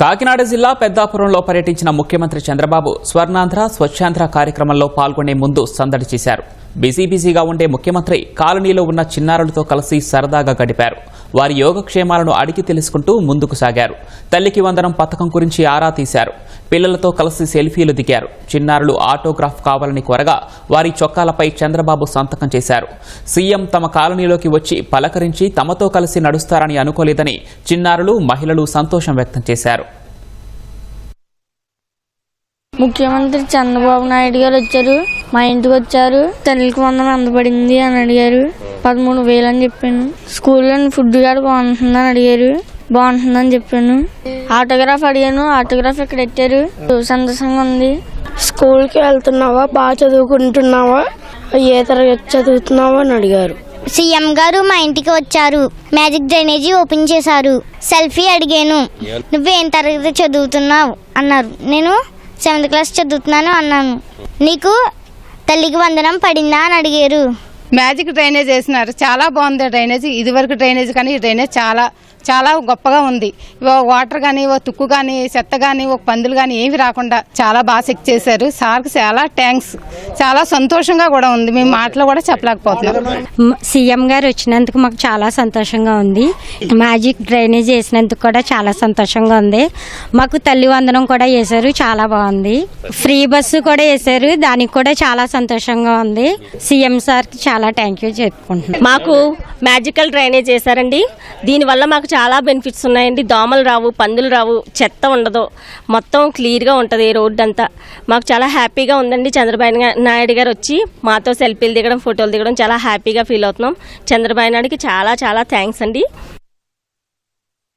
కాకినాడ జిల్లా పెద్దాపురంలో పర్యటించిన ముఖ్యమంత్రి చంద్రబాబు స్వర్ణాంధ్ర స్వచ్ఛాంధ్ర కార్యక్రమంలో పాల్గొనే ముందు సందడి చేశారు. బిజీ బిజీగా ఉండే ముఖ్యమంత్రి కాలనీలో ఉన్న చిన్నారులతో కలిసి సరదాగా గడిపారు. వారి యోగక్షేమాలను అడిగి తెలుసుకుంటూ ముందుకు సాగారు. తల్లికి వందనం పథకం గురించి ఆరా తీశారు. పిల్లలతో కలిసి సెల్ఫీలు దిగారు. చిన్నారులు ఆటోగ్రాఫ్ కావాలని కోరగా వారి చొక్కాలపై చంద్రబాబు సంతకం చేశారు. సీఎం తమ కాలనీలోకి వచ్చి పలకరించి తమతో కలిసి నడుస్తారని అనుకోలేదని చిన్నారులు మహిళలు సంతోషం వ్యక్తం చేశారు. ముఖ్యమంత్రి చంద్రబాబు నాయుడు గారు వచ్చారు. మా ఇంటికి వచ్చారు. తల్లికి వందనం అందబడింది అని అడిగారు. పదమూడు వేలు అని చెప్పాను. స్కూల్లో ఫుడ్ కూడా బాగుంటుందని అడిగారు. బాగుంటుందని చెప్పాను. ఆటోగ్రాఫ్ అడిగాను. ఆటోగ్రాఫ్ ఇక్కడ పెట్టారు సంతోషంగా ఉంది. స్కూల్కి వెళ్తున్నావా? బాగా చదువుకుంటున్నావా? ఏ తరగతి చదువుతున్నావా అని అడిగారు. సీఎం గారు మా ఇంటికి వచ్చారు. మ్యాజిక్ డ్రైనేజీ ఓపెన్ చేశారు. సెల్ఫీ అడిగాను. నువ్వేం తరగతి చదువుతున్నావు? అన్నారు. నేను సెవెంత్ క్లాస్ చదువుతున్నాను అన్నాను. నీకు తల్లికి వందనం పడిందా అని అడిగారు. మ్యాజిక్ డ్రైనేజ్ వేసినారు. చాలా బాగుంది డ్రైనేజ్. ఇదివరకు డ్రైనేజ్ కానీ ఈ డ్రైనేజ్ చాలా చాలా గొప్పగా ఉంది. ఓ వాటర్ కానీ ఓ తుక్కు కానీ చెత్త కానీ ఒక పందులు కానీ ఏమి రాకుండా చాలా బాగా చెక్ చేశారు. సార్కి చాలా థ్యాంక్స్ చాలా సంతోషంగా కూడా ఉంది. మేము మాటలు కూడా చెప్పలేకపోతున్నాం. సీఎం గారు వచ్చినందుకు మాకు చాలా సంతోషంగా ఉంది. మ్యాజిక్ డ్రైనేజ్ వేసినందుకు కూడా చాలా సంతోషంగా ఉంది. మాకు తల్లి వందనం కూడా వేశారు. చాలా బాగుంది. ఫ్రీ బస్సు కూడా వేశారు. దానికి కూడా చాలా సంతోషంగా ఉంది. సీఎం సార్కి చాలా థ్యాంక్ యూ చెప్పుకుంటున్నాను మాకు మ్యాజికల్ డ్రైనేజ్ చేశారండి. దీనివల్ల మాకు చాలా బెనిఫిట్స్ ఉన్నాయండి. దోమలు రావు పందులు రావు చెత్త ఉండదు. మొత్తం క్లియర్గా ఉంటుంది ఈ రోడ్డు అంతా మాకు చాలా హ్యాపీగా ఉందండి. చంద్రబాబు నాయుడు గారు వచ్చి మాతో సెల్ఫీలు దిగడం ఫోటోలు దిగడం చాలా హ్యాపీగా ఫీల్ అవుతున్నాం. చంద్రబాబు నాయుడుకి చాలా చాలా థ్యాంక్స్ అండి.